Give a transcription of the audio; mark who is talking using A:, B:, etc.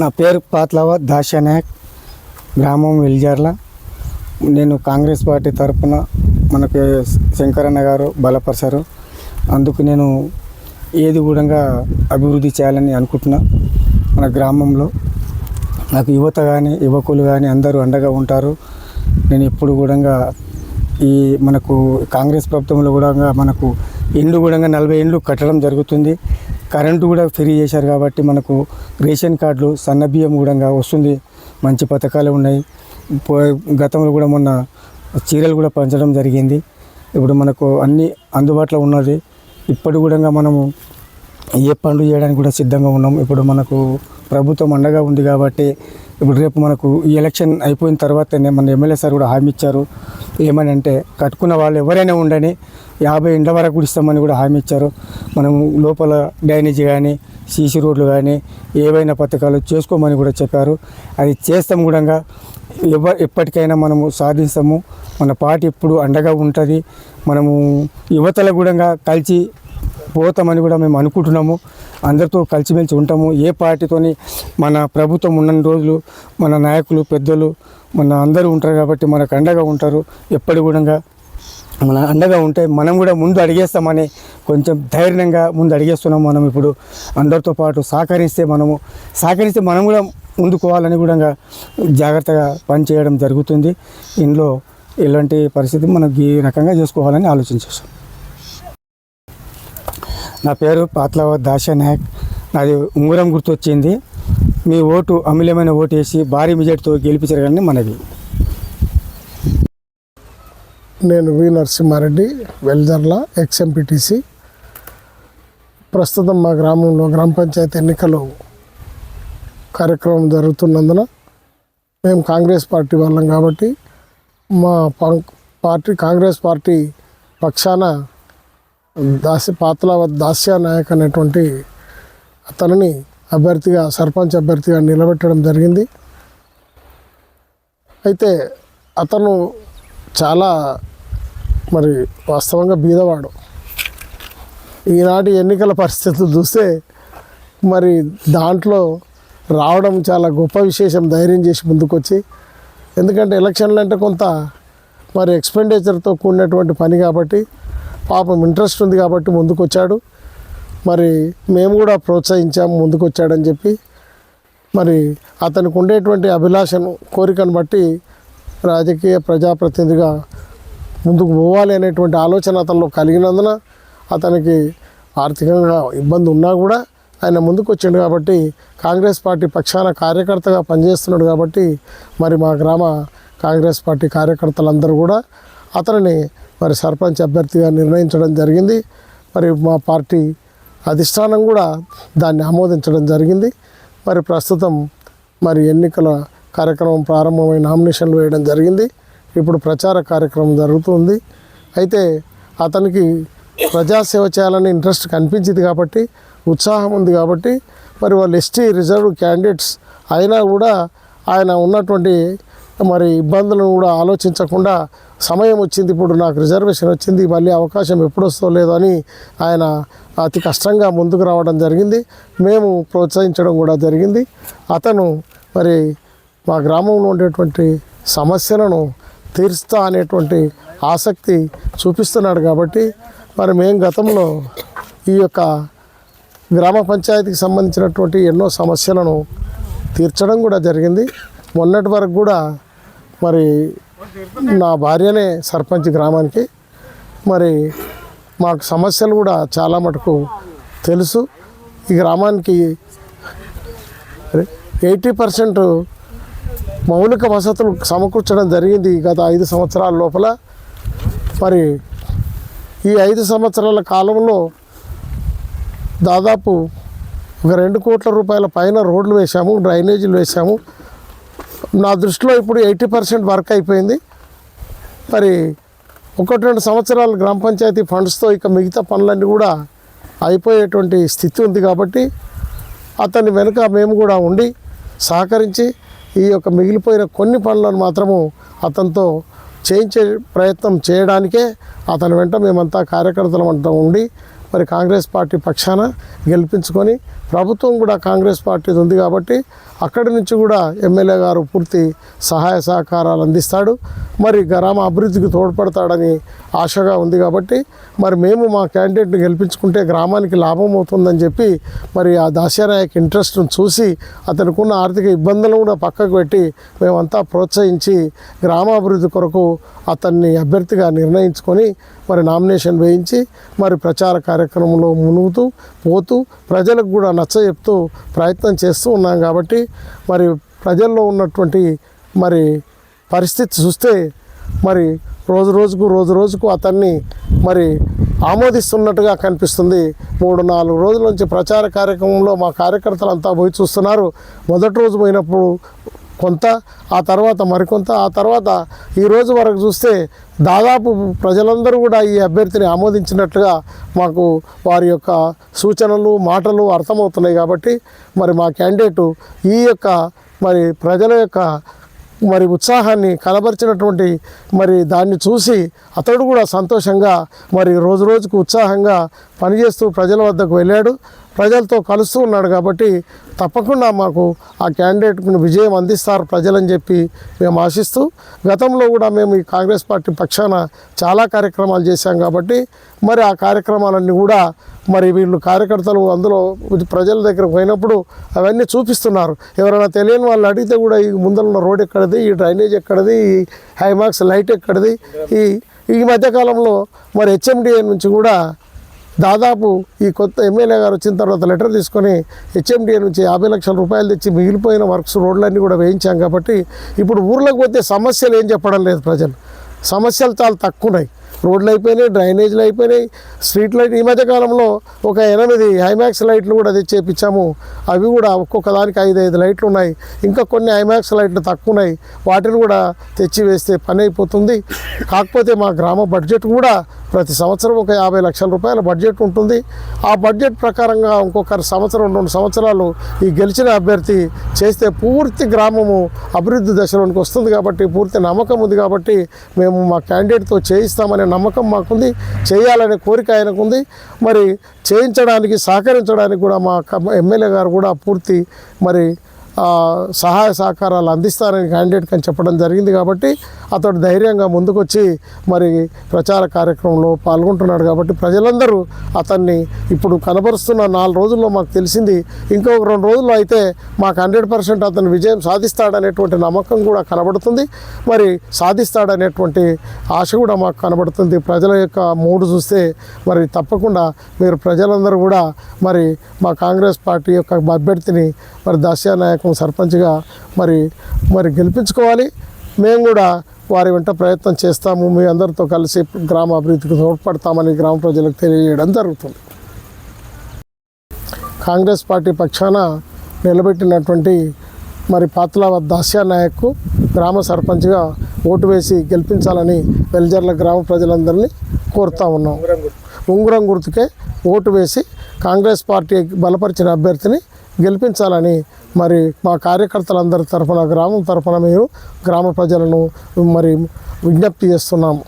A: నా పేరు పాత్లవ దాశానాయక్ గ్రామం వెల్జర్ల. నేను కాంగ్రెస్ పార్టీ తరఫున మనకు శంకరన్న గారు బలపరిచారు. అందుకు నేను ఏది కూడా అభివృద్ధి చేయాలని అనుకుంటున్నా మన గ్రామంలో. నాకు యువత కానీ యువకులు కానీ అందరూ అండగా ఉంటారు. నేను ఎప్పుడు కూడా ఈ మనకు కాంగ్రెస్ ప్రభుత్వంలో కూడా మనకు ఇండ్లు కూడా నలభై ఇండ్లు కట్టడం జరుగుతుంది. కరెంటు కూడా ఫ్రీ చేశారు కాబట్టి మనకు రేషన్ కార్డులు సన్న బియ్యం కూడా వస్తుంది. మంచి పథకాలు ఉన్నాయి. గతంలో కూడా మొన్న చీరలు కూడా పంచడం జరిగింది. ఇప్పుడు మనకు అన్నీ అందుబాటులో ఉన్నది. ఇప్పుడు కూడా మనము ఏ పనులు చేయడానికి కూడా సిద్ధంగా ఉన్నాం. ఇప్పుడు మనకు ప్రభుత్వం అండగా ఉంది కాబట్టి ఇప్పుడు రేపు మనకు ఈ ఎలక్షన్ అయిపోయిన తర్వాతనే మన ఎమ్మెల్యే సార్ కూడా హామీ ఇచ్చారు. ఏమని అంటే కట్టుకున్న వాళ్ళు ఎవరైనా ఉండని యాభై ఇండ్ల వరకు కూడా ఇస్తామని కూడా హామీ ఇచ్చారు. మనం లోపల డ్రైనేజ్ కానీ సీసీ రోడ్లు కానీ ఏవైనా పథకాలు చేసుకోమని కూడా చెప్పారు. అది చేస్తాం కూడా ఎవ ఎప్పటికైనా మనము సాధిస్తాము. మన పార్టీ ఇప్పుడు అండగా ఉంటుంది. మనము యువతల కూడా కలిసి పోతామని కూడా మేము అనుకుంటున్నాము. అందరితో కలిసిమెలిసి ఉంటాము. ఏ పార్టీతోని మన ప్రభుత్వం ఉన్న రోజులు మన నాయకులు పెద్దలు మన అందరూ ఉంటారు కాబట్టి మనకు అండగా ఉంటారు. ఎప్పటి కూడా మన అండగా ఉంటే మనం కూడా ముందు అడిగేస్తామని కొంచెం ధైర్యంగా ముందు అడిగేస్తున్నాం మనం ఇప్పుడు. అందరితో పాటు సహకరిస్తే మనము సహకరిస్తే మనం కూడా ముందుకోవాలని కూడా జాగ్రత్తగా పనిచేయడం జరుగుతుంది. ఇందులో ఇలాంటి పరిస్థితి మనం ఈ రకంగా చేసుకోవాలని ఆలోచించేస్తాం నా పేరు పాత్లవ దాశానాయక్. నాది ఉంగరం గుర్తొచ్చింది. మీ ఓటు అమూల్యమైన ఓటు వేసి భారీ మెజార్టీతో గెలిపించగలని మనవి.
B: నేను వి నరసింహారెడ్డి వెల్దర్ల ఎక్స్ఎంపిటిసి. ప్రస్తుతం మా గ్రామంలో గ్రామ పంచాయతీ ఎన్నికలు కార్యక్రమం జరుగుతున్నందున మేము కాంగ్రెస్ పార్టీ వాళ్ళం కాబట్టి మా పార్టీ కాంగ్రెస్ పార్టీ పక్షాన దాసి పాత్ర దాస్యా నాయక్ అనేటువంటి అతనిని అభ్యర్థిగా సర్పంచ్ అభ్యర్థిగా నిలబెట్టడం జరిగింది. అయితే అతను చాలా మరి వాస్తవంగా బీదవాడు. ఈనాటి ఎన్నికల పరిస్థితులు చూస్తే మరి దాంట్లో రావడం చాలా గొప్ప విశేషం ధైర్యం చేసి ముందుకొచ్చి ఎందుకంటే ఎలక్షన్లు అంటే కొంత మరి ఎక్స్పెండిచర్తో కూడినటువంటి పని కాబట్టి పాపం ఇంట్రెస్ట్ ఉంది కాబట్టి ముందుకొచ్చాడు. మరి మేము కూడా ప్రోత్సహించాము ముందుకొచ్చాడని చెప్పి. మరి అతనికి ఉండేటువంటి అభిలాషను కోరికను బట్టి రాజకీయ ప్రజాప్రతినిధిగా ముందుకు పోవాలి అనేటువంటి ఆలోచన అతనిలో కలిగినందున అతనికి ఆర్థికంగా ఇబ్బంది ఉన్నా కూడా ఆయన ముందుకు కాబట్టి కాంగ్రెస్ పార్టీ పక్షాన కార్యకర్తగా పనిచేస్తున్నాడు కాబట్టి మరి మా గ్రామ కాంగ్రెస్ పార్టీ కార్యకర్తలందరూ కూడా అతనిని మరి సర్పంచ్ అభ్యర్థిగా నిర్ణయించడం జరిగింది. మరి మా పార్టీ అధిష్టానం కూడా దాన్ని ఆమోదించడం జరిగింది. మరి ప్రస్తుతం మరి ఎన్నికల కార్యక్రమం ప్రారంభమై నామినేషన్లు వేయడం జరిగింది. ఇప్పుడు ప్రచార కార్యక్రమం జరుగుతుంది. అయితే అతనికి ప్రజాసేవ చేయాలని ఇంట్రెస్ట్ కనిపించింది కాబట్టి ఉత్సాహం ఉంది కాబట్టి మరి వాళ్ళు ఎస్టీ రిజర్వ్ క్యాండిడేట్స్ అయినా కూడా ఆయన ఉన్నటువంటి మరి ఇబ్బందులను కూడా ఆలోచించకుండా సమయం వచ్చింది ఇప్పుడు నాకు రిజర్వేషన్ వచ్చింది మళ్ళీ అవకాశం ఎప్పుడు వస్తో లేదో అని ఆయన అతి కష్టంగా ముందుకు రావడం జరిగింది. మేము ప్రోత్సహించడం కూడా జరిగింది. అతను మరి మా గ్రామంలో ఉండేటువంటి సమస్యలను తీరుస్తా అనేటువంటి ఆసక్తి చూపిస్తున్నాడు కాబట్టి మరి మేము గతంలో ఈ యొక్క గ్రామ పంచాయతీకి సంబంధించినటువంటి ఎన్నో సమస్యలను తీర్చడం కూడా జరిగింది. మొన్నటి వరకు కూడా మరి నా భార్యనే సర్పంచ్ గ్రామానికి. మరి మాకు సమస్యలు కూడా చాలా మటుకు తెలుసు. ఈ గ్రామానికి ఎయిటీ పర్సెంట్ మౌలిక వసతులు సమకూర్చడం జరిగింది గత ఐదు సంవత్సరాల లోపల. మరి ఈ ఐదు సంవత్సరాల కాలంలో దాదాపు ఒక రెండు కోట్ల రూపాయల పైన రోడ్లు వేశాము డ్రైనేజీలు వేశాము. నా దృష్టిలో ఇప్పుడు ఎయిటీ పర్సెంట్ వర్క్ అయిపోయింది. మరి ఒకటి రెండు సంవత్సరాలు గ్రామ పంచాయతీ ఫండ్స్తో ఇక మిగతా పనులన్నీ కూడా అయిపోయేటువంటి స్థితి ఉంది కాబట్టి అతని వెనుక మేము కూడా ఉండి సహకరించి ఈ యొక్క మిగిలిపోయిన కొన్ని పనులను మాత్రము అతనితో చేయించే ప్రయత్నం చేయడానికే అతని వెంట మేమంతా కార్యకర్తలు అంతా ఉండి మరి కాంగ్రెస్ పార్టీ పక్షాన గెలిపించుకొని ప్రభుత్వం కూడా కాంగ్రెస్ పార్టీది ఉంది కాబట్టి అక్కడి నుంచి కూడా ఎమ్మెల్యే గారు పూర్తి సహాయ సహకారాలు అందిస్తాడు. మరి గ్రామ అభివృద్ధికి తోడ్పడతాడని ఆశగా ఉంది కాబట్టి మరి మేము మా క్యాండిడేట్ని గెలిపించుకుంటే గ్రామానికి లాభం అవుతుందని చెప్పి మరి ఆ దాస్యానాయక్ ఇంట్రెస్ట్ను చూసి అతనికి ఉన్న ఆర్థిక ఇబ్బందులను కూడా పక్కకు పెట్టి మేమంతా ప్రోత్సహించి గ్రామాభివృద్ధి కొరకు అతన్ని అభ్యర్థిగా నిర్ణయించుకొని మరి నామినేషన్ వేయించి మరి ప్రచార కార్యక్రమంలో మునుగుతూ పోతూ ప్రజలకు కూడా నచ్చ చెప్తూ ప్రయత్నం చేస్తూ ఉన్నాం కాబట్టి మరి ప్రజల్లో ఉన్నటువంటి మరి పరిస్థితి చూస్తే మరి రోజు రోజుకు రోజు రోజుకు అతన్ని మరి ఆమోదిస్తున్నట్టుగా కనిపిస్తుంది. మూడు నాలుగు రోజుల నుంచి ప్రచార కార్యక్రమంలో మా కార్యకర్తలు అంతా పోయి చూస్తున్నారు. మొదటి రోజు పోయినప్పుడు కొంత ఆ తర్వాత మరికొంత ఆ తర్వాత ఈ రోజు వరకు చూస్తే దాదాపు ప్రజలందరూ కూడా ఈ అభ్యర్థిని ఆమోదించినట్లుగా మాకు వారి యొక్క సూచనలు మాటలు అర్థమవుతున్నాయి కాబట్టి మరి మా క్యాండిడేటు ఈ యొక్క మరి ప్రజల యొక్క మరి ఉత్సాహాన్ని కనబరిచినటువంటి మరి దాన్ని చూసి అతడు కూడా సంతోషంగా మరి రోజు రోజుకు ఉత్సాహంగా పనిచేస్తూ ప్రజల వద్దకు వెళ్ళాడు. ప్రజలతో కలుస్తూ ఉన్నాడు కాబట్టి తప్పకుండా మాకు ఆ క్యాండిడేట్ను విజయం అందిస్తారు ప్రజలని చెప్పి మేము ఆశిస్తూ గతంలో కూడా మేము ఈ కాంగ్రెస్ పార్టీ పక్షాన చాలా కార్యక్రమాలు చేశాం కాబట్టి మరి ఆ కార్యక్రమాలన్నీ కూడా మరి వీళ్ళు కార్యకర్తలు అందులో ప్రజల దగ్గరకు పోయినప్పుడు అవన్నీ చూపిస్తున్నారు. ఎవరైనా తెలియని వాళ్ళు అడిగితే కూడా ఈ ముందరున్న రోడ్ ఎక్కడిది ఈ డ్రైనేజ్ ఎక్కడిది ఈ హైమాక్స్ లైట్ ఎక్కడిది ఈ ఈ మధ్యకాలంలో మరి హెచ్ఎండిఏ నుంచి కూడా దాదాపు ఈ కొత్త ఎమ్మెల్యే గారు వచ్చిన తర్వాత లెటర్ తీసుకొని హెచ్ఎండిఏ నుంచి యాభై లక్షల రూపాయలు తెచ్చి మిగిలిపోయిన వర్క్స్ రోడ్లన్నీ కూడా వేయించాం కాబట్టి ఇప్పుడు ఊర్లోకి పోతే సమస్యలు ఏం చెప్పడం లేదు ప్రజలు. సమస్యలు చాలా తక్కువ ఉన్నాయి. రోడ్లు అయిపోయినాయి డ్రైనేజీలు అయిపోయినాయి. స్ట్రీట్ లైట్ ఈ మధ్య కాలంలో ఒక ఎనిమిది హైమాక్స్ లైట్లు కూడా తెచ్చేపించాము అవి కూడా ఒక్కొక్క దానికి ఐదు ఐదు లైట్లు ఉన్నాయి. ఇంకా కొన్ని హైమాక్స్ లైట్లు తక్కువ ఉన్నాయి వాటిని కూడా తెచ్చి వేస్తే పని అయిపోతుంది. కాకపోతే మా గ్రామ బడ్జెట్ కూడా ప్రతి సంవత్సరం ఒక యాభై లక్షల రూపాయల బడ్జెట్ ఉంటుంది. ఆ బడ్జెట్ ప్రకారంగా ఇంకొక సంవత్సరం రెండు సంవత్సరాలు ఈ గెలిచిన అభ్యర్థి చేస్తే పూర్తి గ్రామము అభివృద్ధి దశలోనికి వస్తుంది కాబట్టి పూర్తి నమ్మకం ఉంది కాబట్టి మేము మా క్యాండిడేట్తో చేయిస్తామనే నమ్మకం మాకుంది చేయాలనే కోరిక ఆయనకుంది. మరి చేయించడానికి సహకరించడానికి కూడా మా ఎమ్మెల్యే గారు కూడా పూర్తి మరి సహాయ సహకారాలు అందిస్తారని క్యాండిడేట్ అని చెప్పడం జరిగింది కాబట్టి అతడు ధైర్యంగా ముందుకొచ్చి మరి ప్రచార కార్యక్రమంలో పాల్గొంటున్నాడు కాబట్టి ప్రజలందరూ అతన్ని ఇప్పుడు కనబరుస్తున్న నాలుగు రోజుల్లో మాకు తెలిసింది. ఇంకొక రెండు రోజుల్లో అయితే మాకు హండ్రెడ్ పర్సెంట్ అతను విజయం సాధిస్తాడనేటువంటి నమ్మకం కూడా కనబడుతుంది. మరి సాధిస్తాడనేటువంటి ఆశ కూడా మాకు కనబడుతుంది. ప్రజల యొక్క మూడు చూస్తే మరి తప్పకుండా మీరు ప్రజలందరూ కూడా మరి మా కాంగ్రెస్ పార్టీ యొక్క అభ్యర్థిని మరి దాస్యానాయకం సర్పంచ్గా మరి మరి గెలిపించుకోవాలి. మేము కూడా వారి వెంట ప్రయత్నం చేస్తాము. మీ అందరితో కలిసి గ్రామ అభివృద్ధికి తోడ్పడతామని గ్రామ ప్రజలకు తెలియజేయడం జరుగుతుంది. కాంగ్రెస్ పార్టీ పక్షాన నిలబెట్టినటువంటి మరి పాత్ల దాస్యా నాయక్కు గ్రామ సర్పంచ్గా ఓటు వేసి గెలిపించాలని వెల్జర్ల గ్రామ ప్రజలందరినీ కోరుతా ఉన్నాం. ఉంగరం గుర్తుకే ఓటు వేసి కాంగ్రెస్ పార్టీ బలపరిచిన అభ్యర్థిని గెలిపించాలని మరి మా కార్యకర్తలందరి తరఫున గ్రామం తరఫున మేము గ్రామ ప్రజలను మరి విజ్ఞప్తి చేస్తున్నాము.